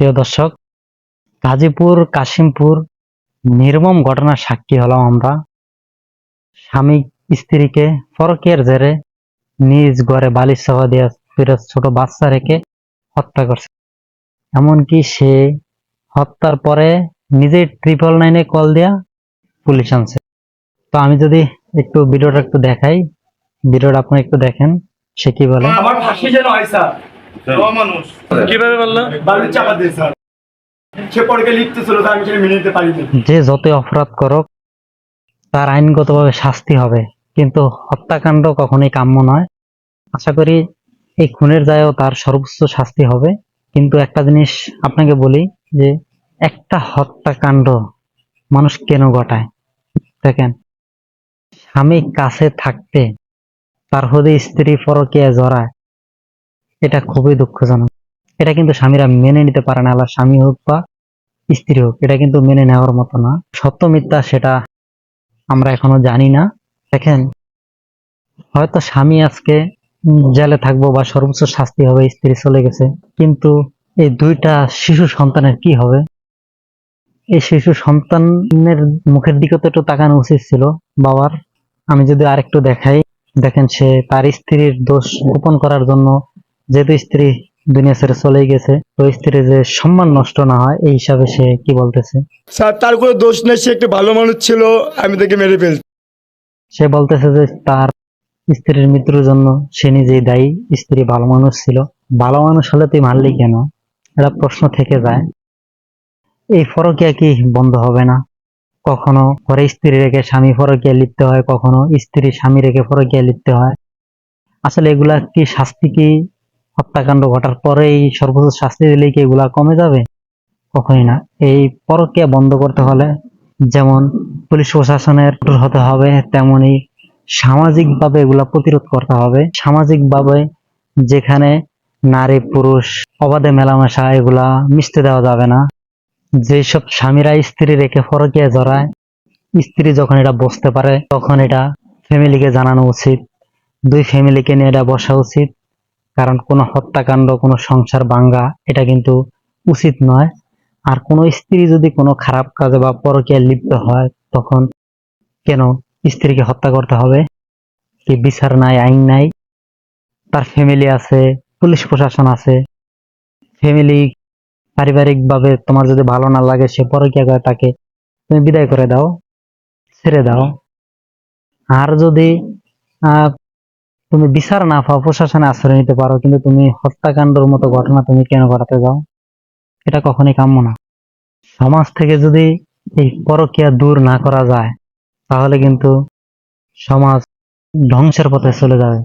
প্রিয় দর্শক, গাজীপুর, কাশিমপুর নির্মম ঘটনার সাক্ষী হলাম আমরা। স্বামী স্ত্রীকে ফরকের জেরে নিজ ঘরে বালিশ চাপা দিয়ে ফিরোজ ছোট বাচ্চা রেখে হত্যা করছে। এমনকি সে হত্যার পরে নিজে ট্রিপল নাইনে কল দিয়া পুলিশ আনছে। তো আমি যদি একটু ভিডিওটা একটু দেখাই, ভিডিওটা আপনি একটু দেখেন, সে কি বলে? আমার ফাঁসি যেন হয়, স্যার। মানুষ কীভাবে পারল বালুর চাপা দিয়ে স্যার। সে পরকে লিখতে ছিল আমি সেটা মেনে নিতে পারিনি। যে যতই অপরাধ করুক তার আইনগতভাবে শাস্তি হবে। কিন্তু হত্যাকাণ্ড কখনোই কাম্য নয়। আশা করি এই খুনের দায়েও তার সর্বোচ্চ শাস্তি হবে। কিন্তু একটা জিনিস আপনাকে বলি যে একটা হত্যাকাণ্ড মানুষ কেন ঘটায়? দেখেন স্বামী কাছে থাকতে তার হদে স্ত্রী পরকীয়া জড়ায়। এটা খুবই দুঃখজনক। এটা কিন্তু স্বামীরা মেনে নিতে পারে না, আল্লাহ স্বামী হোক বা স্ত্রী হোক, এটা কিন্তু মেনে নেওয়ার মতো না। সত্য মিথ্যা সেটা আমরা এখনও জানি না। দেখেন, হয়তো স্বামী আজকে জেলে থাকব বা সর্বোচ্চ শাস্তি হবে, স্ত্রী চলে গেছে, কিন্তু এই দুইটা শিশু সন্তানের কি হবে? এই শিশু সন্তানের মুখের দিকে তো একটু তাকানো উচিত ছিল বাবার। আমি যদি আরেকটু দেখাই, দেখেন সে তার স্ত্রীর দোষ গোপন করার জন্য যেহেতু স্ত্রী দুনিয়া ছেড়ে চলেই গেছে তো স্ত্রীর যে সম্মান নষ্ট না হয় এই হিসাবে সে কি বলতেছে? স্যার তার কোনো দোষ নেই সে একটা ভালো মানুষ ছিল আমি তাকে মেরে ফেলছি। সে বলতেছে যে তার স্ত্রীর মৃত্যুর জন্য সে নিজেই দায়ী স্ত্রী ভালো মানুষ ছিল। ভালো মানুষ হলে তুই মারলি কেন? এটা প্রশ্ন থেকে যায়। এই ফরকিয়া কি বন্ধ হবে না? কখনো ঘরে স্ত্রী রেখে স্বামী ফরকিয়া লিখতে হয় কখনো স্ত্রী স্বামী রেখে ফরকিয়া লিখতে হয়। আসলে এগুলা কি শাস্তি কি? হত্যাকাণ্ড ঘটার পরেই সর্বোচ্চ শাস্তি দিলে কি এগুলা কমে যাবে? কখনই না। এই পরকিয়া বন্ধ করতে হলে যেমন পুলিশ প্রশাসনের হতে হবে, তেমনি সামাজিকভাবে এগুলা প্রতিরোধ করতে হবে। সামাজিকভাবে যেখানে নারী, পুরুষ, অবাধে মেলামেশা এগুলা মিশতে দেওয়া যাবে না। যেসব স্বামীরা স্ত্রী রেখে ফরকিয়া জড়ায়, স্ত্রী যখন এটা বসতে পারে, তখন এটা ফ্যামিলিকে জানানো উচিত। দুই ফ্যামিলিকে নিয়ে এটা বসা উচিত। কারণ কোনো হত্যাকাণ্ড, কোনো সংসার ভাঙ্গা, এটা কিন্তু উচিত নয়। আর কোনো স্ত্রী যদি কোনো খারাপ কাজে বা পরকীয়ায় লিপ্ত হয়, তখন কেন স্ত্রীকে হত্যা করতে হবে? কি বিচার নাই, আইন নাই? তার ফ্যামিলি আছে, পুলিশ প্রশাসন আছে। ফ্যামিলি পারিবারিকভাবে তোমার যদি ভালো না লাগে, সে পরকীয়া করে তাকে তুমি বিদায় করে দাও, ছেড়ে দাও। আর যদি তুমি বিচার না পাও, প্রশাসনে আশ্রয় নিতে পারো, কিন্তু তুমি হত্যাকাণ্ডর মতো ঘটনা তুমি কেন ঘটাতে যাও? এটা কখনই কাম্য না। সমাজ থেকে যদি এই পরকিয়া দূর না করা যায়, তাহলে কিন্তু সমাজ ধ্বংসের পথে চলে যাবে।